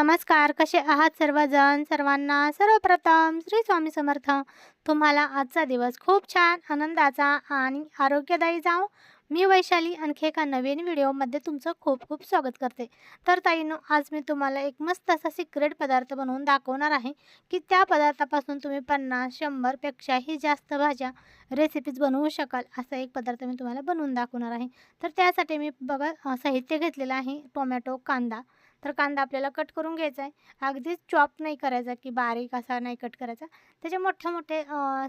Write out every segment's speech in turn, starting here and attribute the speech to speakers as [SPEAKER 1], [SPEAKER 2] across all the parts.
[SPEAKER 1] नमस्कार कसे आहात सर्वजण? सर्वांना सर्वप्रथम श्री स्वामी समर्थ. तुम्हाला आजचा दिवस खूप छान आनंदाचा आणि आरोग्यदायी जाओ मी वैशाली आणखी एका नवीन व्हिडिओमध्ये तुमचं खूप खूप स्वागत करते. तर ताईनो आज मी तुम्हाला एक मस्त असा सिक्रेट पदार्थ बनवून दाखवणार आहे की त्या पदार्थापासून तुम्ही पन्नास शंभरपेक्षाही जास्त भाज्या रेसिपीज बनवू शकाल असा एक पदार्थ मी तुम्हाला बनवून दाखवणार आहे. तर त्यासाठी मी बघा साहित्य घेतलेलं आहे टोमॅटो कांदा. तर कांदा आपल्याला कट करून घ्यायचा आहे. अगदीच चॉप नाही करायचा की बारीक असा नाही कट करायचा. त्याचे मोठे मोठे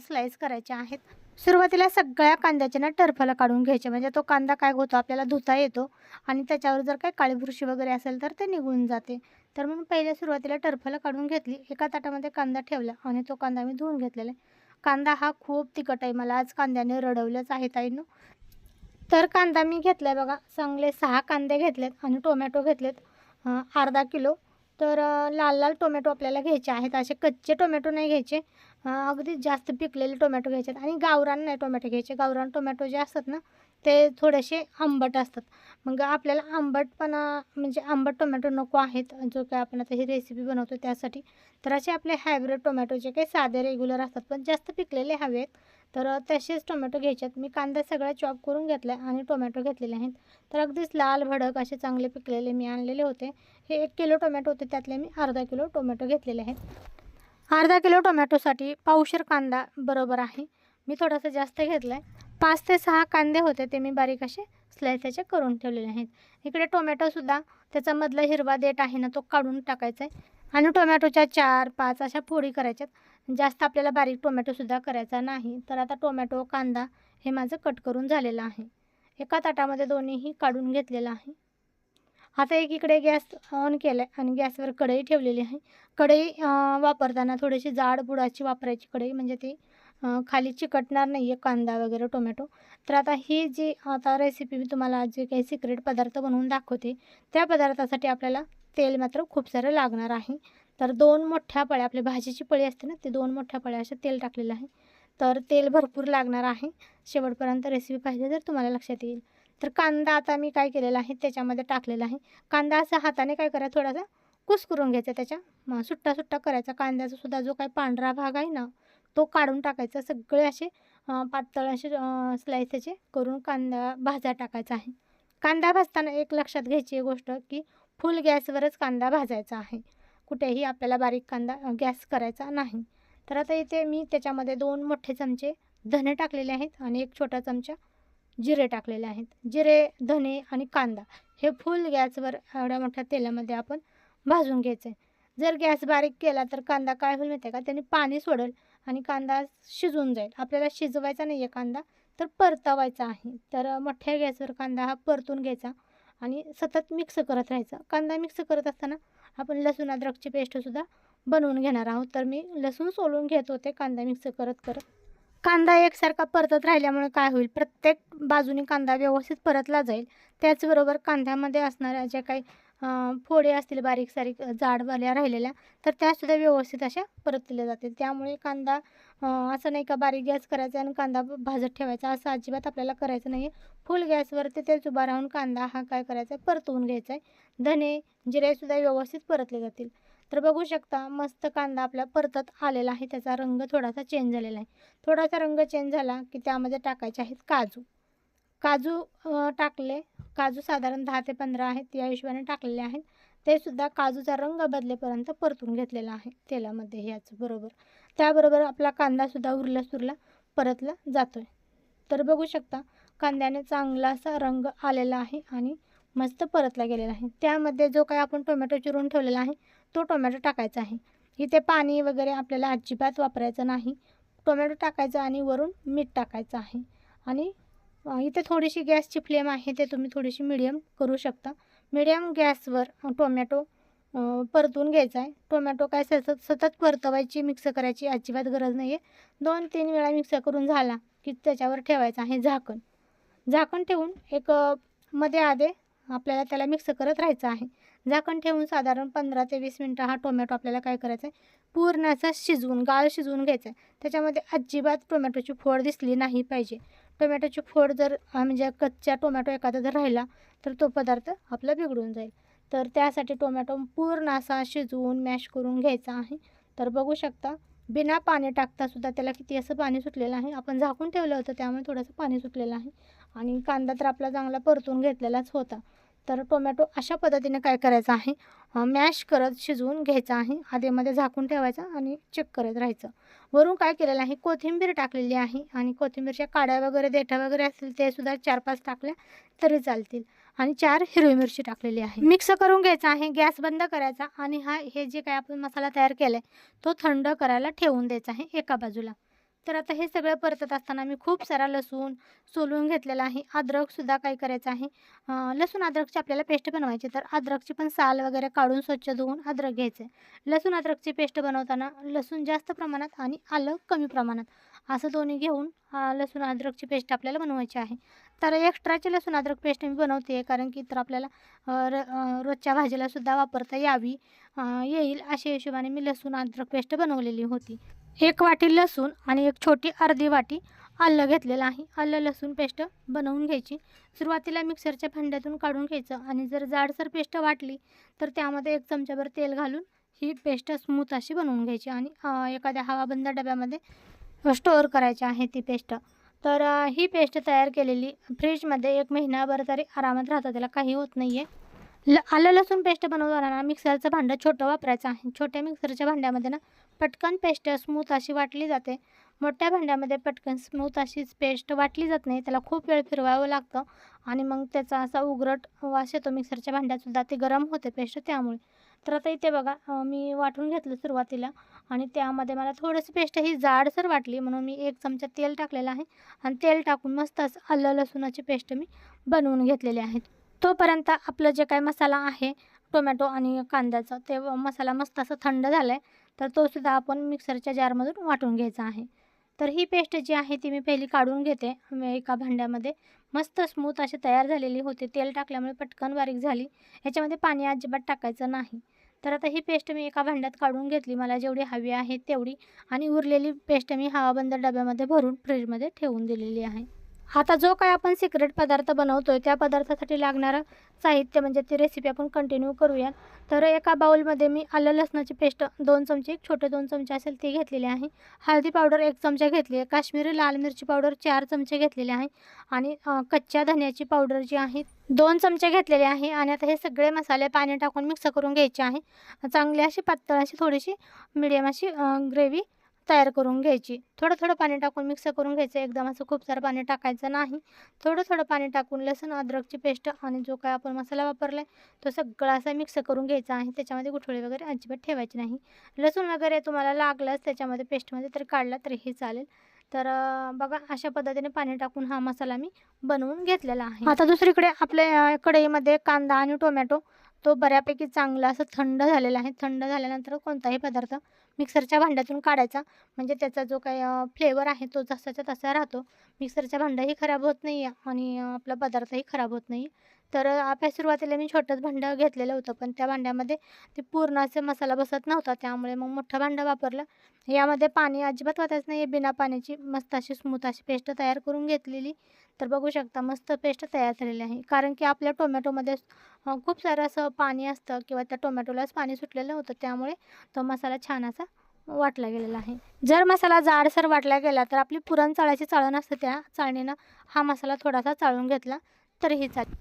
[SPEAKER 1] स्लाईस करायचे आहेत. सुरुवातीला सगळ्या कांद्याच्या ना टरफलं काढून घ्यायचे. म्हणजे तो कांदा काय होतो आपल्याला धुता येतो आणि त्याच्यावर जर काही काळी बुरशी वगैरे असेल तर ते निघून जाते. तर मग पहिले सुरुवातीला टरफलं काढून घेतली. एका ताटामध्ये कांदा ठेवला आणि तो कांदा मी धुवून घेतलेला आहे. कांदा हा खूप तिखट आहे. मला आज कांद्याने रडवलंच आहे ताईनं. तर कांदा मी घेतला आहे बघा. चांगले सहा कांदे घेतलेत आणि टोमॅटो घेतलेत. अर्धा किलो. तर लाल लाल टोमॅटो आपल्याला घ्यायचे आहेत. असे कच्चे टोमॅटो नाही घ्यायचे. अगदी जास्त पिकलेले टोमॅटो घ्यायचे आहेत. आणि गावरान नाही टोमॅटो घ्यायचे. गावरान टोमॅटो जे असतात ना ते थोडेसे आंबट असतात. मग आपल्याला आंबटपणा म्हणजे आंबट टोमॅटो नको आहेत. जो काय आपण आता ही रेसिपी बनवतो त्यासाठी. तर असे आपले हायब्रिड टोमॅटो जे काही साधे रेग्युलर असतात पण जास्त पिकलेले हवे आहेत. तर तसेच टोमॅटो घ्यायचे आहेत मी कांदा सगळा चॉप करून घेतला आहे आणि टोमॅटो घेतलेले आहेत. तर अगदीच लाल भडक असे चांगले पिकलेले मी आणलेले होते. हे एक किलो टोमॅटो होते. त्यातले मी अर्धा किलो टोमॅटो घेतलेले आहेत. अर्धा किलो टोमॅटोसाठी पावशेर कांदा बरोबर आहे. मी थोडासा जास्त घेतला आहे पाच ते सहा कांदे होते ते मी बारीक असे स्लायसाचे करून ठेवलेले आहेत. इकडे टोमॅटोसुद्धा त्याचा मधला हिरवा देठ आहे ना तो काढून टाकायचा आहे आणि टोमॅटोच्या चार पाच अशा फोडी करायच्यात. जास्त आपल्याला बारीक टोमॅटोसुद्धा करायचा नाही. तर आता टोमॅटो कांदा हे माझं कट करून झालेलं आहे. एका ताटामध्ये दोन्हीही काढून घेतलेलं आहे. आता एकीकडे गॅस ऑन केला आहे आणि गॅसवर कढई ठेवलेली आहे. कढई वापरताना थोडीशी जाड बुडाची वापरायची कढई म्हणजे ती खाली चिकटणार नाही आहे कांदा वगैरे टोमॅटो. तर आता ही जी आता रेसिपी मी तुम्हाला जे काही सिक्रेट पदार्थ बनवून दाखवते त्या पदार्थासाठी आपल्याला तेल मात्र खूप सारं लागणार आहे. तर दोन मोठ्या पळ्या आपली भाजीची पळी असते ना ते दोन मोठ्या पळ्या असे तेल टाकलेलं आहे. तर तेल भरपूर लागणार आहे. शेवटपर्यंत रेसिपी पाहिजे तर तुम्हाला लक्षात येईल. तर कांदा आता मी काय केलेला आहे त्याच्यामध्ये टाकलेला आहे. कांदा असा हाताने काय करा थोडासा कुस्करून घ्यायचा त्याच्या. मग सुट्टा सुट्टा करायचा. कांद्याचा सुद्धा जो काही पांढरा भाग आहे ना तो काढून टाकायचा. सगळे असे पातळ असे स्लाईस त्याचे करून कांदा भाजा टाकायचा आहे. कांदा भाजताना एक लक्षात घ्यायची एक गोष्ट की फुल गॅसवरच कांदा भाजायचा आहे. कुठेही आपल्याला बारीक कांदा गॅस करायचा नाही. तर आता इथे मी त्याच्यामध्ये दोन मोठे चमचे धने टाकलेले आहेत आणि एक छोटा चमचा जिरे टाकलेले आहेत. जिरे धने आणि कांदा हे फुल गॅसवर एवढ्या मोठ्या तेलामध्ये आपण भाजून घ्यायचं आहे जर गॅस बारीक केला तर कांदा काय होईल माहिती आहे का? त्याने पाणी सोडेल आणि कांदा शिजून जाईल. आपल्याला शिजवायचा नाही आहे कांदा तर परतवायचा आहे. तर मोठ्या गॅसवर कांदा हा परतून घ्यायचा आणि सतत मिक्स करत राहायचा. कांदा मिक्स करत असताना आपण लसूण अद्रकची पेस्टसुद्धा बनवून घेणार आहोत. तर मी लसूण सोलून घेत होते कांदा मिक्स करत करत. कांदा एकसारखा परतत राहिल्यामुळे काय होईल? प्रत्येक बाजूने कांदा व्यवस्थित परतला जाईल. त्याचबरोबर कांद्यामध्ये असणाऱ्या ज्या काही फोडे असतील बारीक सारीक जाडवाल्या राहिलेल्या तर त्यासुद्धा व्यवस्थित अशा परतल्या जातील. त्यामुळे कांदा असं नाही का बारीक गॅस करायचा आणि कांदा भाजत ठेवायचा. असं अजिबात आपल्याला करायचं नाही आहे फुल गॅसवरती तेच उभा राहून कांदा हा काय करायचा आहे? परतवून घ्यायचा आहे. धने जिरेसुद्धा व्यवस्थित परतले जातील. तर बघू शकता मस्त कांदा आपला परतत आलेला आहे. त्याचा रंग थोडासा चेंज झालेला आहे. थोडासा रंग चेंज झाला की त्यामध्ये टाकायचे आहेत काजू. काजू टाकले. काजू साधारण दहा ते पंधरा आहेत या हिशोबाने टाकलेले आहेत. ते सुद्धा काजूचा रंग बदलेपर्यंत परतून घेतलेला आहे तेलामध्ये ह्याच बरोबर. त्याबरोबर आपला कांदासुद्धा उरला सुरला परतला जातो आहे तर बघू शकता कांद्याने चांगला असा रंग आलेला आहे आणि मस्त परतला गेलेला आहे. त्यामध्ये जो काही आपण टोमॅटो चिरून ठेवलेला आहे तो टोमॅटो टाकायचा आहे. इथे पाणी वगैरे आपल्याला अजिबात वापरायचं नाही. टोमॅटो टाकायचा आणि वरून मीठ टाकायचं आहे. आणि इथे थोडीशी गॅसची फ्लेम आहे ते तुम्ही थोडीशी मिडियम करू शकता. मिडियम गॅसवर टोमॅटो परतून घ्यायचा आहे. टोमॅटो काय सतत सतत परतवायची मिक्स करायची अजिबात गरज नाही आहे दोन तीन वेळा मिक्स करून झाला की त्याच्यावर ठेवायचं आहे झाकण. झाकण ठेवून एक मध्ये आधे आपल्याला त्याला मिक्स करत राहायचं आहे. झाकण ठेवून साधारण पंधरा ते वीस मिनटं हा टोमॅटो आपल्याला काय करायचा आहे? पूर्ण असा शिजवून गाळ शिजवून घ्यायचा आहे. त्याच्यामध्ये अजिबात टोमॅटोची फोड दिसली नाही पाहिजे. टोमॅटोची फोड जर म्हणजे कच्चा टोमॅटो एखादा जर राहिला तर तो पदार्थ आपला बिघडून जाईल. तर त्यासाठी टोमॅटो पूर्ण असा शिजवून मॅश करून घ्यायचा आहे. तर बघू शकता बिना पाणी टाकता सुद्धा त्याला किती असं पाणी सुटलेलं आहे. आपण झाकून ठेवलं होतं त्यामुळे थोडंसं पाणी सुटलेलं आहे. आणि कांदा तर आपला चांगला परतून घेतलेलाच होता. तर टोमॅटो अशा पद्धतीने काय करायचं आहे? मॅश करत शिजवून घ्यायचा आहे. आधीमध्ये झाकून ठेवायचा आणि चेक करत राहायचं. वरून काय केलेलं आहे? कोथिंबीर टाकलेली आहे. आणि कोथिंबीरच्या काड्या वगैरे देठा वगैरे असतील ते सुद्धा चार पाच टाकल्या तरी चालतील. आणि चार हिरवी मिरची टाकलेली आहे. मिक्स करून घ्यायचा आहे गॅस बंद करायचा आणि हा हे जे काय आपण मसाला तयार केला आहे तो थंड करायला ठेवून द्यायचा आहे एका बाजूला. तर आता हे सगळं परतत असताना मी खूप सारा लसूण सोलून घेतलेला आहे. अद्रकसुद्धा काय करायचं आहे लसूण अद्रकची आपल्याला पेस्ट बनवायची तर अद्रकची पण साल वगैरे काढून स्वच्छ धुवून अद्रक घ्यायचं आहे लसूण अद्रकची पेस्ट बनवताना लसूण जास्त प्रमाणात आणि आलं कमी प्रमाणात. असं दोन्ही घेऊन लसूण अद्रकची पेस्ट आपल्याला बनवायची आहे. तर एक्स्ट्राची लसूण अद्रक पेस्ट मी बनवते आहे कारण की तर आपल्याला र रोजच्या भाजीलासुद्धा वापरता यावी येईल अशा हिशोबाने मी लसूण अद्रक पेस्ट बनवलेली होती. एक वाटी लसूण आणि एक छोटी अर्धी वाटी आलं घेतलेलं आहे. आलं लसूण पेस्ट बनवून घ्यायची. सुरुवातीला मिक्सरच्या भांड्यातून काढून घ्यायचं आणि जर जाडसर पेस्ट वाटली तर त्यामध्ये एक चमचाभर तेल घालून ही पेस्ट स्मूथ अशी बनवून घ्यायची आणि एखाद्या हवाबंद डब्यामध्ये स्टोअर करायची आहे ती पेस्ट. तर ही पेस्ट तयार केलेली फ्रीजमध्ये एक महिनाभर तरी आरामात राहतं त्याला काही होत नाही आहे ल आलं लसूण पेस्ट बनवताना मिक्सरचं भांडं छोटं वापरायचं आहे. छोट्या मिक्सरच्या भांड्यामध्ये ना पटकन पेस्ट स्मूथ अशी वाटली जाते. मोठ्या भांड्यामध्ये पटकन स्मूथ अशी पेस्ट वाटली जात नाही त्याला खूप वेळ फिरवावं लागतं. आणि मग त्याचा असा उघरट वास येतो मिक्सरच्या भांड्यातसुद्धा ते गरम होते पेस्ट त्यामुळे. तर आता इथे बघा मी वाटून घेतलं सुरुवातीला आणि त्यामध्ये मला थोडंसं पेस्ट ही जाडसर वाटली म्हणून मी एक चमचा तेल टाकलेलं आहे आणि तेल टाकून मस्त असं आलं लसूणाची पेस्ट मी बनवून घेतलेली आहे. तोपर्यंत आपलं जे काय मसाला आहे टोमॅटो आणि कांद्याचं ते मसाला मस्त असं थंड झाला आहे तर तो सुद्धा आपण मिक्सरच्या जारमधून वाटून घ्यायचा आहे. तर ही पेस्ट जी आहे ती मी पहिली काढून घेते एका भांड्यामध्ये. मस्त स्मूथ अशी तयार झालेली होती. तेल टाकल्यामुळे पटकन बारीक झाली. ह्याच्यामध्ये पाणी अजिबात टाकायचं नाही. तर आता ही पेस्ट मी एका भांड्यात काढून घेतली. मला जेवढी हवी आहे तेवढी. आणि उरलेली पेस्ट मी हवाबंद डब्यामध्ये भरून फ्रीजमध्ये ठेवून दिलेली आहे. आता जो काय आपण सिक्रेट पदार्थ बनवतो त्या पदार्थासाठी लागणारं साहित्य म्हणजे ती रेसिपी आपण कंटिन्यू करूयात. तर एका बाऊलमध्ये मी आलं लसणाची पेस्ट दोन चमचे छोटे दोन चमचे असेल ती घेतलेली आहे. हळदी पावडर एक चमचा घेतली आहे काश्मीरी लाल मिरची पावडर चार चमचे घेतलेले आहे आणि कच्च्या धन्याची पावडर जी आहे दोन चमचे घेतलेले आहे आणि आता हे सगळे मसाले पाणी टाकून मिक्स करून घ्यायचे आहे. चांगली अशी पातळ अशी थोडीशी मिडियम अशी ग्रेव्ही तयार करून घ्यायची. थोडं थोडं पाणी टाकून मिक्स करून घ्यायचं. एकदम असं खूप सारं पाणी टाकायचं नाही. थोडं थोडं पाणी टाकून लसूण अद्रकची पेस्ट आणि जो काय आपण मसाला वापरला आहे तो सगळा असा मिक्स करून घ्यायचा आहे. त्याच्यामध्ये गुठळी वगैरे अजिबात ठेवायची नाही. लसूण वगैरे तुम्हाला लागलंच त्याच्यामध्ये पेस्टमध्ये तर काढला तरीही चालेल. तर बघा अशा पद्धतीने पाणी टाकून हा मसाला मी बनवून घेतलेला आहे. आता दुसरीकडे आपल्या कढईमध्ये कांदा आणि टोमॅटो तो बऱ्यापैकी चांगला असं थंड झालेला आहे. थंड झाल्यानंतर कोणताही पदार्थ मिक्सरच्या भांड्यातून काढायचा. म्हणजे त्याचा जो काही फ्लेवर आहे तो जसाच्या तसा राहतो. मिक्सरच्या भांडंही खराब होत नाही आहे आणि आपला पदार्थही खराब होत नाही तर आपल्या सुरुवातीला मी छोटंच भांडं घेतलेलं होतं पण त्या भांड्यामध्ये ते पूर्ण असं मसाला बसत नव्हता त्यामुळे मग मोठं भांडं वापरलं. यामध्ये पाणी अजिबात वाटायचं नाही बिना पाण्याची मस्त अशी स्मूथ अशी पेस्ट तयार करून घेतलेली. तर बघू शकता मस्त पेस्ट तयार झालेली आहे. कारण की आपल्या टोमॅटोमध्ये खूप सारं असं पाणी असतं किंवा त्या टोमॅटोलाच पाणी सुटलेलं होतं त्यामुळे तो मसाला छान असा वाटला गेलेला आहे. जर मसाला जाडसर वाटला गेला तर आपली पुरण चाळायची चाळण असते त्या चाळणीनं हा मसाला थोडासा चाळून घेतला तरीही चालेल.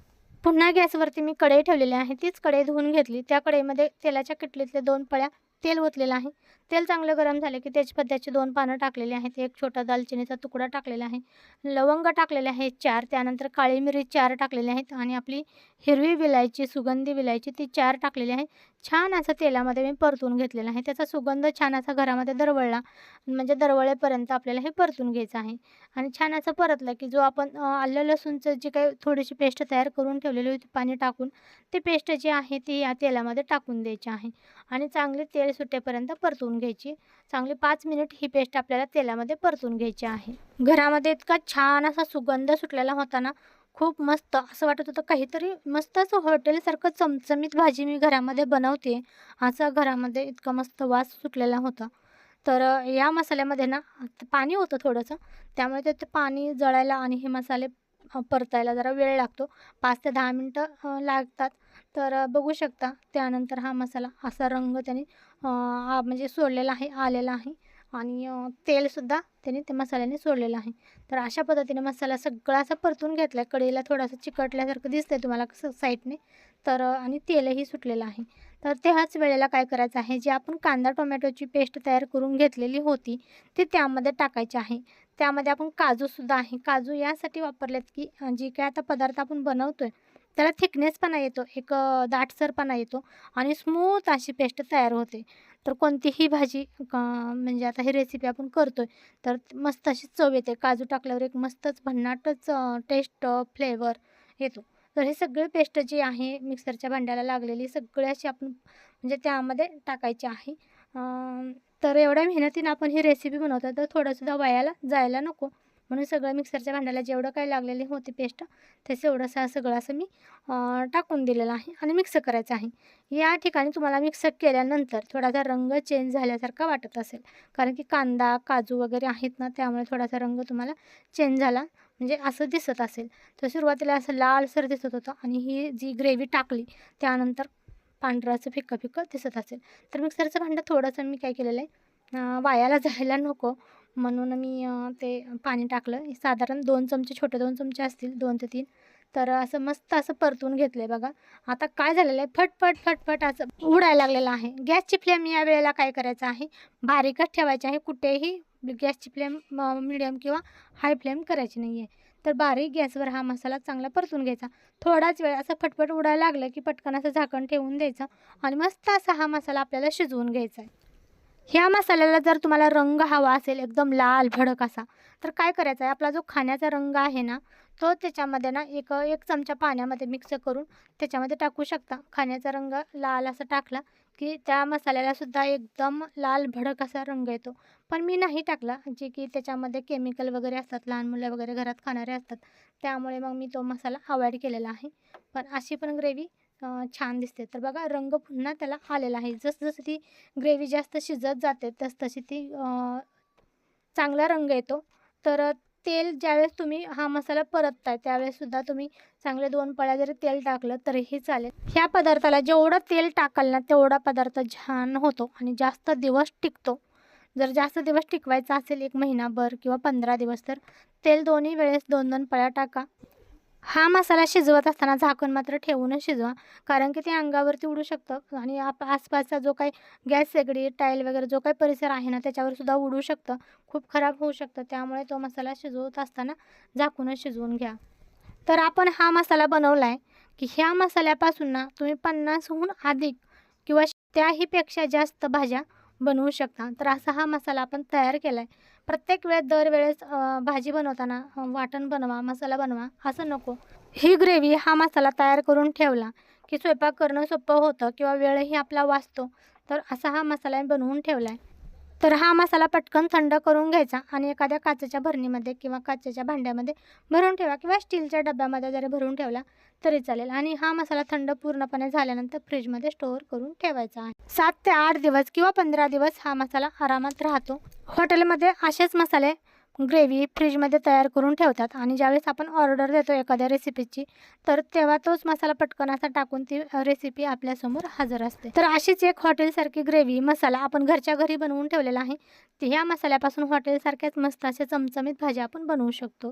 [SPEAKER 1] पुन्हा गॅसवरती मी कढई ठेवलेली आहे. तीच कढई धुवून घेतली. त्या कढईमध्ये तेलाच्या किटलीतले दोन पळ्या तेल ओतलेलं आहे. तेल चांगलं गरम झालं की तेजपत्त्याची दोन पानं टाकलेली आहेत. एक छोटा दालचिनीचा तुकडा टाकलेला आहे. लवंग टाकलेले आहेत चार. त्यानंतर काळी मिरी चार टाकलेले आहेत. आणि आपली हिरवी विलायची सुगंधी विलायची ती चार टाकलेली आहे. छान असं तेलामध्ये मी परतून घेतलेलं आहे. त्याचा सुगंध छान असा घरामध्ये दरवळला. म्हणजे दरवळेपर्यंत आपल्याला हे परतून घ्यायचं आहे. आणि छान असं परतलं की जो आपण आलं लसूणचं जी काही थोडीशी पेस्ट तयार करून ठेवलेली होती पाणी टाकून ती पेस्ट जी आहे ती या तेलामध्ये टाकून द्यायची आहे. आणि चांगले तेल सुटेपर्यंत परतून घ्यायची. चांगली पाच मिनिट ही पेस्ट आपल्याला तेलामध्ये परतून घ्यायची आहे. घरामध्ये इतका छान असा सुगंध सुटलेला होता ना खूप मस्त. असं वाटत होतं काहीतरी मस्त असं हॉटेलसारखं चमचमीत भाजी मी घरामध्ये बनवते. असा घरामध्ये इतका मस्त वास सुटलेला होता. तर या मसाल्यामध्ये ना पाणी होतं थोडंसं. त्यामुळे ते ते पाणी जळायला आणि हे मसाले परतायला जरा वेळ लागतो. पाच ते दहा मिनटं लागतात. तर बघू शकता त्यानंतर हा मसाला असा रंग त्याने म्हणजे सोडलेला आहे आलेला आहे. आणि तेलसुद्धा त्याने ते मसाल्याने सोडलेलं आहे. तर अशा पद्धतीने मसाला सगळा असा परतून घेतला आहे कढईला थोडासा चिकटल्यासारखं दिसतं आहे तुम्हाला कसं साईडने. तर आणि तेलही सुटलेलं आहे. तर त्याच वेळेला काय करायचं आहे जे आपण कांदा टोमॅटोची पेस्ट तयार करून घेतलेली होती ती त्यामध्ये टाकायची आहे. त्यामध्ये आपण काजूसुद्धा आहे. काजू यासाठी वापरलेत की जी काय आता पदार्थ आपण बनवतो आहे त्याला थिकनेसपणा येतो एक दाटसरपणा येतो आणि स्मूथ अशी पेस्ट तयार होते. तर कोणतीही भाजी म्हणजे आता ही रेसिपी आपण करतो आहे तर मस्त अशी चव येते. काजू टाकल्यावर एक मस्तच भन्नाटच टेस्ट फ्लेवर येतो. तर हे सगळे पेस्ट जी आहे मिक्सरच्या भांड्याला लागलेली सगळी अशी आपण म्हणजे त्यामध्ये टाकायची आहे. तर एवढ्या मेहनतीनं आपण ही रेसिपी बनवतो तर थोडंसुद्धा वायाला जायला नको. म्हणून सगळं मिक्सरच्या भांड्याला जेवढं काही लागलेली होती पेस्ट तसे एवढंसं सगळं असं मी टाकून दिलेलं आहे आणि मिक्स करायचं आहे. या ठिकाणी तुम्हाला मिक्स केल्यानंतर थोडासा रंग चेंज झाल्यासारखा वाटत असेल. कारण की कांदा काजू वगैरे आहेत ना त्यामुळे थोडासा रंग तुम्हाला चेंज झाला म्हणजे असं दिसत असेल. तर सुरुवातीला असं लालसर दिसत होतं आणि ही जी ग्रेव्ही टाकली त्यानंतर पांढरं असं फिक्कं फिक्कं दिसत असेल. तर मिक्सरचं भांडं थोडंसं मी काय केलेलं आहे वायाला जायला नको. म्हणून मी ते पाणी टाकलं. साधारण दोन चमचे छोटे दोन चमचे असतील दोन ते तीन. तर असं मस्त असं परतून घेतलं आहे बघा. आता काय झालेलं आहे? फटफट फटफट असं उडायला लागलेलं आहे. गॅसची फ्लेम या वेळेला काय करायचं आहे? बारीकच ठेवायची आहे. कुठेही गॅसची फ्लेम मिडियम किंवा हाय फ्लेम करायची नाही आहे तर बारीक गॅसवर हा मसाला चांगला परतून घ्यायचा. थोडाच वेळ असं फटफट उडायला लागलं की पटकन असं झाकण ठेवून द्यायचं आणि मस्त असा हा मसाला आपल्याला शिजवून घ्यायचा आहे. ह्या मसाल्याला जर तुम्हाला रंग हवा असेल एकदम लाल भडक असा तर काय करायचं आहे? आपला जो खाण्याचा रंग आहे ना तो त्याच्यामध्ये ना एक एक चमचा पाण्यामध्ये मिक्स करून त्याच्यामध्ये टाकू शकता. खाण्याचा रंग लाल असा टाकला की त्या मसाल्यालासुद्धा एकदम लाल भडक असा रंग येतो. पण मी नाही टाकला जे की त्याच्यामध्ये केमिकल वगैरे असतात लहान मुलं वगैरे घरात खाणारे असतात त्यामुळे मग मी तो मसाला अवॉइड केलेला आहे. पण अशी पण ग्रेव्ही छान दिसते. तर बघा रंग पुन्हा त्याला आलेला आहे. जसजसं ती ग्रेव्ही जास्त शिजत जाते तस तशी ती चांगला रंग येतो. तर तेल ज्यावेळेस तुम्ही हा मसाला परतताय त्यावेळेससुद्धा तुम्ही चांगले दोन पळ्या जरी तेल टाकलं तरीही चालेल. ह्या पदार्थाला जेवढं तेल टाकाल ना तेवढा पदार्थ छान होतो आणि जास्त दिवस टिकतो. जर जास्त दिवस टिकवायचा असेल एक महिनाभर किंवा पंधरा दिवस तर तेल दोन्ही वेळेस दोन दोन पळ्या टाका. हा मसाला शिजवत असताना झाकण मात्र ठेवूनच शिजवा कारण की ते अंगावरती उडू शकतं आणि आप आसपासचा जो काही गॅस शेगडी टाईल वगैरे जो काही परिसर आहे ना त्याच्यावर सुद्धा उडू शकतं. खूप खराब होऊ शकतं. त्यामुळे तो मसाला शिजवत असताना झाकूनच शिजवून घ्या. तर आपण हा मसाला बनवला आहे की ह्या मसाल्यापासून ना तुम्ही पन्नासहून अधिक किंवा त्याहीपेक्षा जास्त भाज्या बनवू शकता. तर असा हा मसाला आपण तयार केला आहे प्रत्येक वेळेस दरवेळेस भाजी बनवताना वाटण बनवा मसाला बनवा असं नको. ही ग्रेव्ही हा मसाला तयार करून ठेवला की स्वयंपाक करणं सोपं होतं किंवा वेळही आपला वाचतो. तर असा हा मसाला बनवून ठेवला आहे तर हा मसाला पटकन थंड करून घ्यायचा आणि एखाद्या काचेच्या भरणीमध्ये किंवा काचेच्या भांड्यामध्ये भरून ठेवा किंवा स्टीलच्या डब्यामध्ये जरी भरून ठेवला तरी चालेल. आणि हा मसाला थंड पूर्णपणे झाल्यानंतर फ्रीजमध्ये स्टोअर करून ठेवायचा आहे. सात ते आठ दिवस किंवा पंधरा दिवस हा मसाला आरामात राहतो. हॉटेलमध्ये असेच मसाले ग्रेव्ही फ्रीजमध्ये तयार करून ठेवतात. आणि ज्यावेळेस आपण ऑर्डर देतो एखाद्या रेसिपीची तर तेव्हा तोच मसाला पटकन असा टाकून ती रेसिपी आपल्यासमोर हजर असते. तर अशीच एक हॉटेलसारखी ग्रेव्ही मसाला आपण घरच्या घरी बनवून ठेवलेला आहे. ती ह्या मसाल्यापासून हॉटेलसारख्याच मस्त अशा चमचमीत भाज्या आपण बनवू शकतो.